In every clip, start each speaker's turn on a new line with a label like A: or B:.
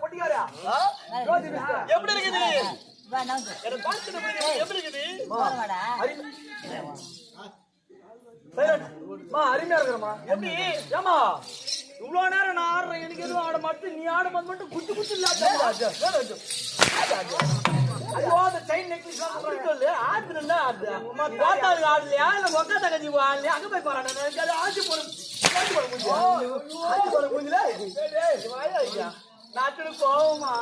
A: பொட்டிக்காரா?
B: ஆ.
A: ஜோதி வீசுற.
B: எப்படி இருக்குது
A: அருமையா இருக்கிறம்மா.
B: எப்படி?
A: ஏம்மா, இவ்வளவு நேரம் நான் ஆடுறேன். எனக்கு எதுவும் ஆட மாட்டேன். நீ ஆடும் போது மட்டும் குத்து குத்து இல்லாத ஐயோ அந்த செயின் நெக்லஸ்
B: சொல்லு ஆத்துனா ஆடு கோத்தாது ஆடலையா? இல்ல மொக்க தகஞ்சி ஆடலையா? அங்க போய் எனக்கு அது ஆட்சி போடும் ஆட்சி போட முடியும் ஆட்சி போட முடியல நாட்டுக்கு கோவமா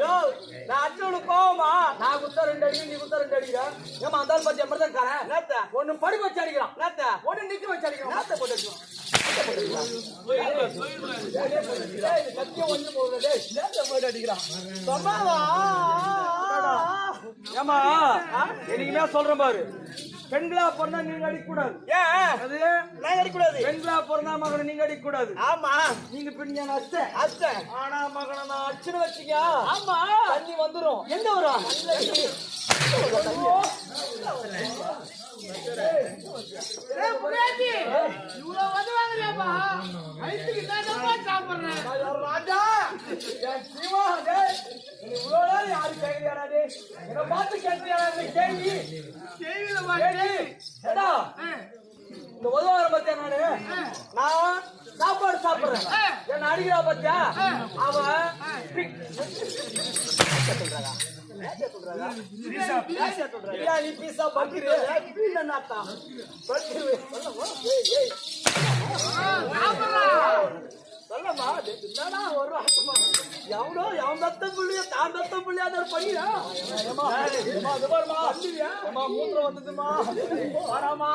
B: யோ நாட்டோட கோவமா
A: நான் குத்தா ரெண்டு அடிக்க நீ குத்தா ரெண்டு அடிக்கிற ஏமா அந்த பத்தி எம்மர் தான் காரன்
B: நேத்த.
A: ஒண்ணு படி வச்சு அடிக்கிறான்.
B: நேத்த.
A: ஒண்ணு நிக்க வச்சு அடிக்கிறான்.
B: நேத்த போட்டு சொன்னாவா?
A: ஏமா என்னைக்குமே சொல்றேன் பாரு. பெண்களா பிறந்தா நீங்க அடிக்க கூடாது
B: ஏன்
A: அது
B: நான் அடிக்கூடாது
A: பெண்களா பிறந்தா மகனை நீங்க அடிக்க கூடாது
B: ஆமா.
A: நீங்க பின்ன அத்தை.
B: அத்தை.
A: ஆனா மகனை நான் அடிச்சுன்னு வச்சுக்க.
B: ஆமா.
A: தண்ணி வந்துரும்.
B: எங்க வரும்
A: ராஜா என் சிவா டேய் நீ இவ்வளவு டேய் என்ன பார்த்து கேக்குறியாடா இந்த கேள்வி. கேள்வி ஏடா இந்த உதவார பத்தியா நானு? நான் சாப்பாடு சாப்பிடுறேன். என்ன அடிக்கிறா பத்தியா? அவன் பிக்- ஐயா, நீ பீஸா பர்கரு பர்கரு சொல்லமா என்னடா ஒரு எவனோ எவன் தத்த புள்ளிய தான் தத்த புள்ளியா அதை பண்ணியா மூத்திரம் வந்ததுமா வராமா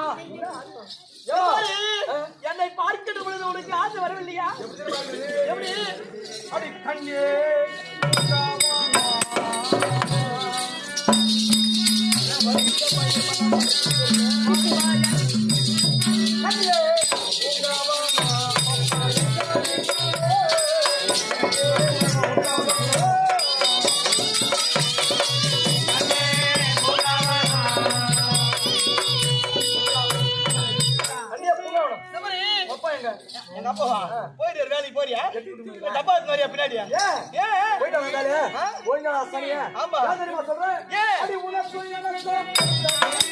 B: என்னை பார்க்கின்ற பொழுது உனக்கு ஆசை வரவில்லையா எப்படி
A: கண்ணே
B: போறியா டப்பா எடுத்து வரியா பின்னாடியா?
A: ஏன்
B: ஏன்
A: போயிட்டு வந்தாலே போயிட்டு சனியா
B: ஆமா.
A: ஏன் தெரியுமா சொல்றேன்?
B: ஏன்?
A: உனக்கு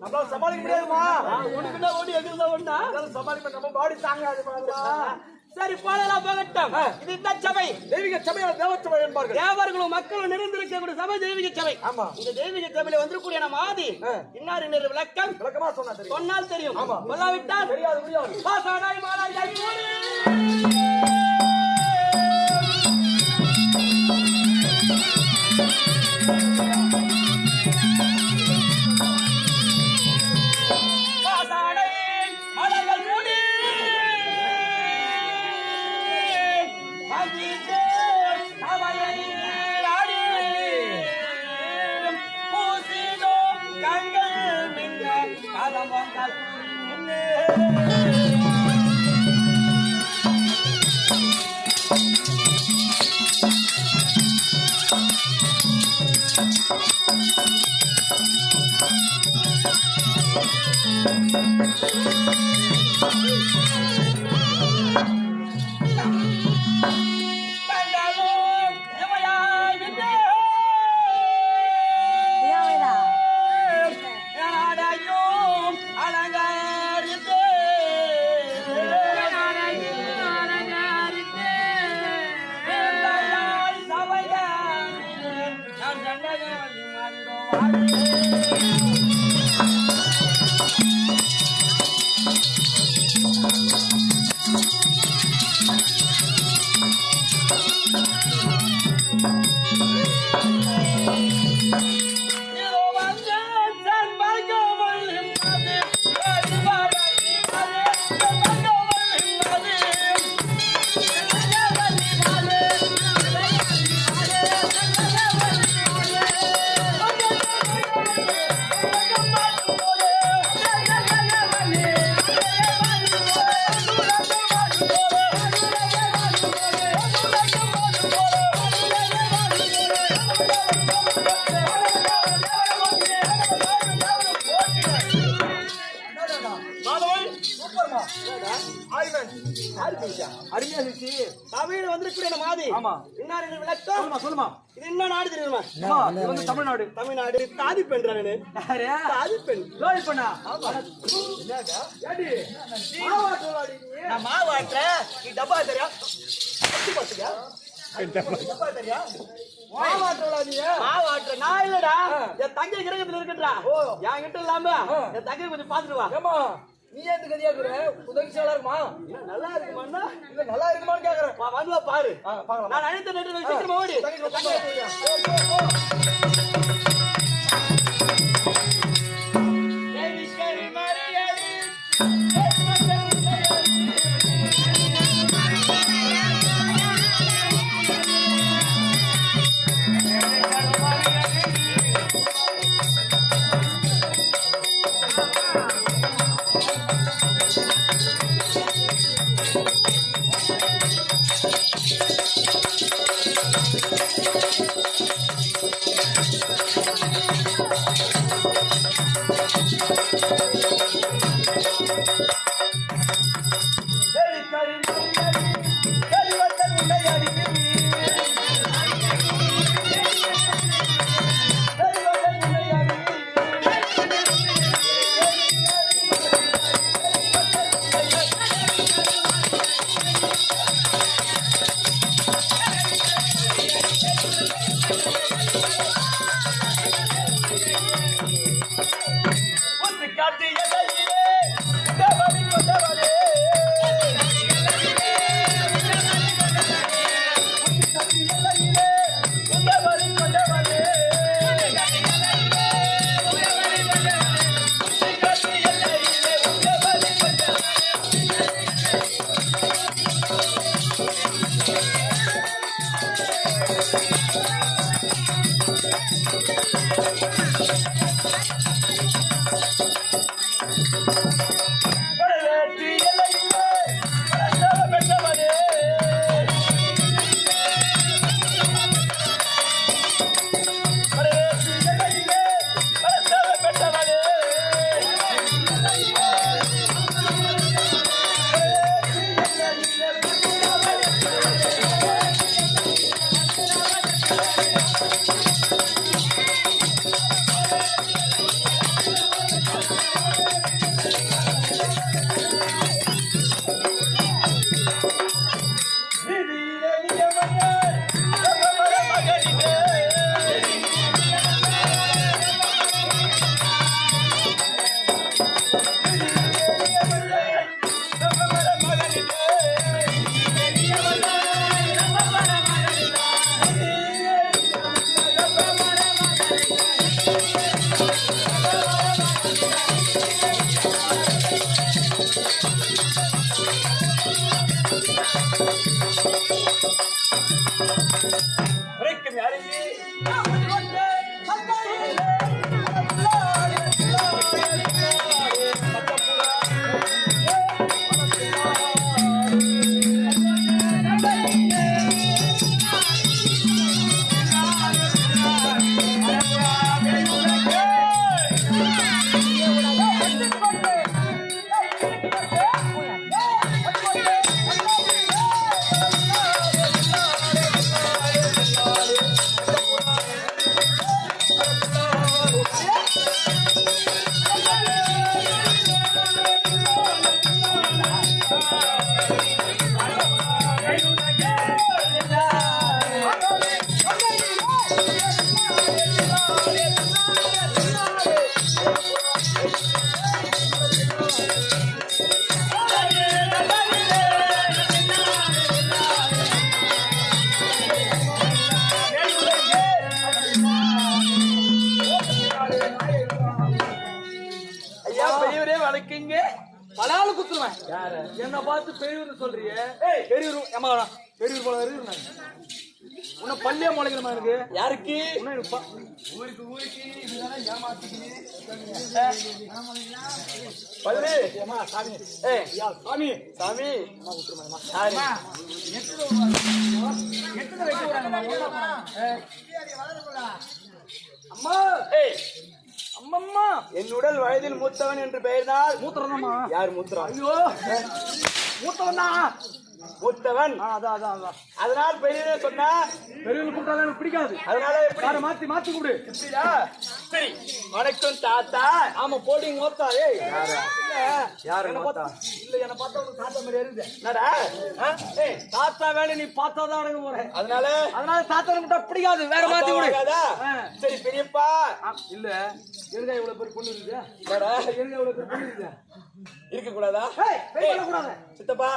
A: நம்மளால சமாளிக்க முடியாதுமா?
B: ஆ, உனக்குன்னா ஓடி எதிர்ந்தா ஒண்ணா?
A: சமாளிக்க நம்ம பாடி தாங்காது
B: சரி போகலாம் போகட்டும். இது இந்த சபை.
A: தெய்வீக சபையான தேவ சபை என்பார்கள்.
B: தேவர்களும் மக்களும் நிறைந்திருக்கக்கூடிய சபை தெய்வீக சபை.
A: ஆமா.
B: இந்த தெய்வீக சபையில வந்திருக்கூடிய நம்ம ஆதி. இன்னார் இன்னொரு விளக்கம்?
A: விளக்கமா சொன்னா தெரியும்.
B: சொன்னால் தெரியும்.
A: ஆமா.
B: சொல்லாவிட்டால்
A: தெரியாது முடியாது அருமையா சிசி
B: தமிழ் வந்திருக்கிற மாதிரி.
A: ஆமா.
B: இன்னார் என்று விளக்கம்.
A: சொல்லுமா சொல்லுமா.
B: இது என்ன நாடு தெரியுமா?
A: அம்மா, இது வந்து தமிழ்நாடு.
B: தமிழ்நாடு. தாதி பெண் தாதி பெண்.
A: லோய் பண்ணா? ஏடி? மாவா சொல்லாடி நீ.
B: நான் நீ டப்பா தெரியா? டப்பா. தெரியா?
A: மாவா
B: நான் இல்லடா. என் தங்கை கிரகத்துல இருக்குன்றா.
A: ஓ.
B: என் கிட்ட இல்லாம. என் தங்கை கொஞ்சம் பாத்துட்டு வா.
A: ஏமா நீ ஏன் இந்த கதையா இருக்கிற உதவி நல்லா இருக்குமா?
B: என்ன நல்லா இருக்குமாண்ணா
A: இல்ல நல்லா இருக்குமான்னு கேக்குறேன்.
B: வந்து பாரு. நான் அழைத்த நேரத்தில் சீக்கிரமா ஓடி.
A: தங்கச்சி, தங்கச்சி,
B: பெரியவர்
A: ஏமா பெரியவர் போல நான் உன்ன பள்ளியா முளைக்கிறமா எனக்கு?
B: யாருக்கு?
A: பா-
B: பல்லு
A: சாமி. சாமி.
B: சாமி.
A: அம்மா விட்டுருமா
B: யாரு
A: அம்மா
B: ஏய்
A: அம்மம்மா.
B: என் உடல் வயதில் மூத்தவன் என்று பெயர்ந்தால்
A: மூத்திரம்மா
B: யார் மூத்ரா
A: ஐயோ. மூத்தவனா
B: மூத்தவன். அதனால் பெரியவரே சொன்னா
A: பெரியவர் கூப்பிட்டாலும் எனக்கு பிடிக்காது.
B: அதனால எப்படி?
A: மாத்தி மாத்தி கூப்பிடு.
B: இப்படிடா? சரி வணக்கம் தாத்தா.
A: ஆமா போடிங்க மோத்தா ஏய்.
B: யாரு?
A: இல்ல.
B: யாரு
A: என்ன
B: மோத்தா?
A: பார்த்தா- இல்ல என்ன பார்த்தா உனக்கு தாத்தா மாதிரி இருக்குது
B: என்னடா? ஏய்,
A: தாத்தா வேலை நீ பார்த்தாதான் அடங்க போறேன்
B: அதனால?
A: அதனால தாத்தா கிட்ட பிடிக்காது. வேற மாத்தி? ஆ.
B: சரி பெரியப்பா.
A: இல்ல. எனக்கு இவ்வளவு பேர் பொண்ணு
B: என்னடா?
A: எனக்கு இவ்வளவு பேர் பொண்ணு இருக்குதா?
B: இருக்க கூடாதா சித்தப்பா?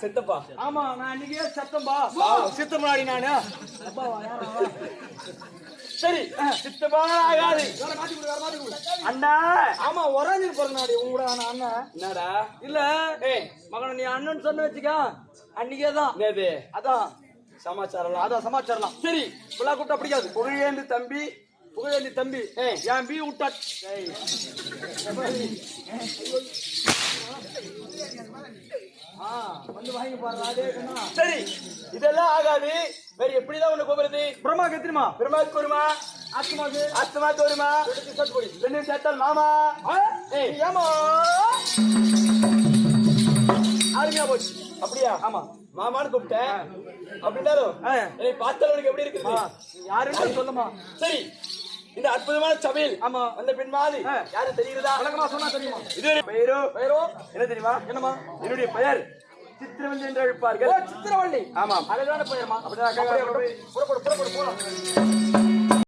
B: சித்தப்பா.
A: ஆமா நான் அன்னைக்கே சத்தம்பா சித்த முன்னாடி நானு.
B: சரி சித்தப்பா ஆகாது. அண்ணா.
A: ஆமா ஒரேஞ்சு பிறந்தாடி நான் அண்ணன்.
B: என்னடா?
A: இல்ல மகன நீ அண்ணன் சொன்ன வச்சுக்க அன்னைக்கே தான். அதான்.
B: சமாச்சாரம்
A: அதான் சமாச்சாரம்
B: சரி.
A: பிள்ளை கூட்டா பிடிக்காது.
B: புகழேந்து தம்பி.
A: புகழேந்தி தம்பி. என் பி விட்டா
B: ஏய்,
A: ஆ வந்து வாங்கி பாரு அதே கண்ணா
B: சரி இதெல்லாம் ஆகாது. வேற எப்படிதான் உன்னை கூப்பிடுறது?
A: பிரம்மா கத்திரிமா.
B: பிரம்மா கூறுமா?
A: ஆத்மாக்கு
B: அத்தமா தோறுமா? ரெண்டு சேர்த்தால் மாமா?
A: ஏமா?
B: அருமையா போச்சு. அப்படியா?
A: ஆமா.
B: மாமான்னு கூப்பிட்டேன். அப்படின்னாலும். என்னை பார்த்தவனுக்கு எப்படி இருக்குது?
A: யாருன்னு சொல்லுமா.
B: சரி இந்த அற்புதமான சபையில்
A: ஆமா.
B: அந்த பெண் மாதிரி. யாரு தெரிகிறதா
A: வழக்கமா சொன்னா தெரியுமா?
B: இது பெயரோ?
A: பெயரோ?
B: என்ன தெரியுமா?
A: என்னமா
B: என்னுடைய பெயர் சித்திரவந்தி என்று அழைப்பார்கள்.
A: சித்திரவள்ளி.
B: ஆமாம்.
A: அழகான பெயர்மா.
B: அப்படிதான்.
A: புறப்படு புறப்படு போலாம்.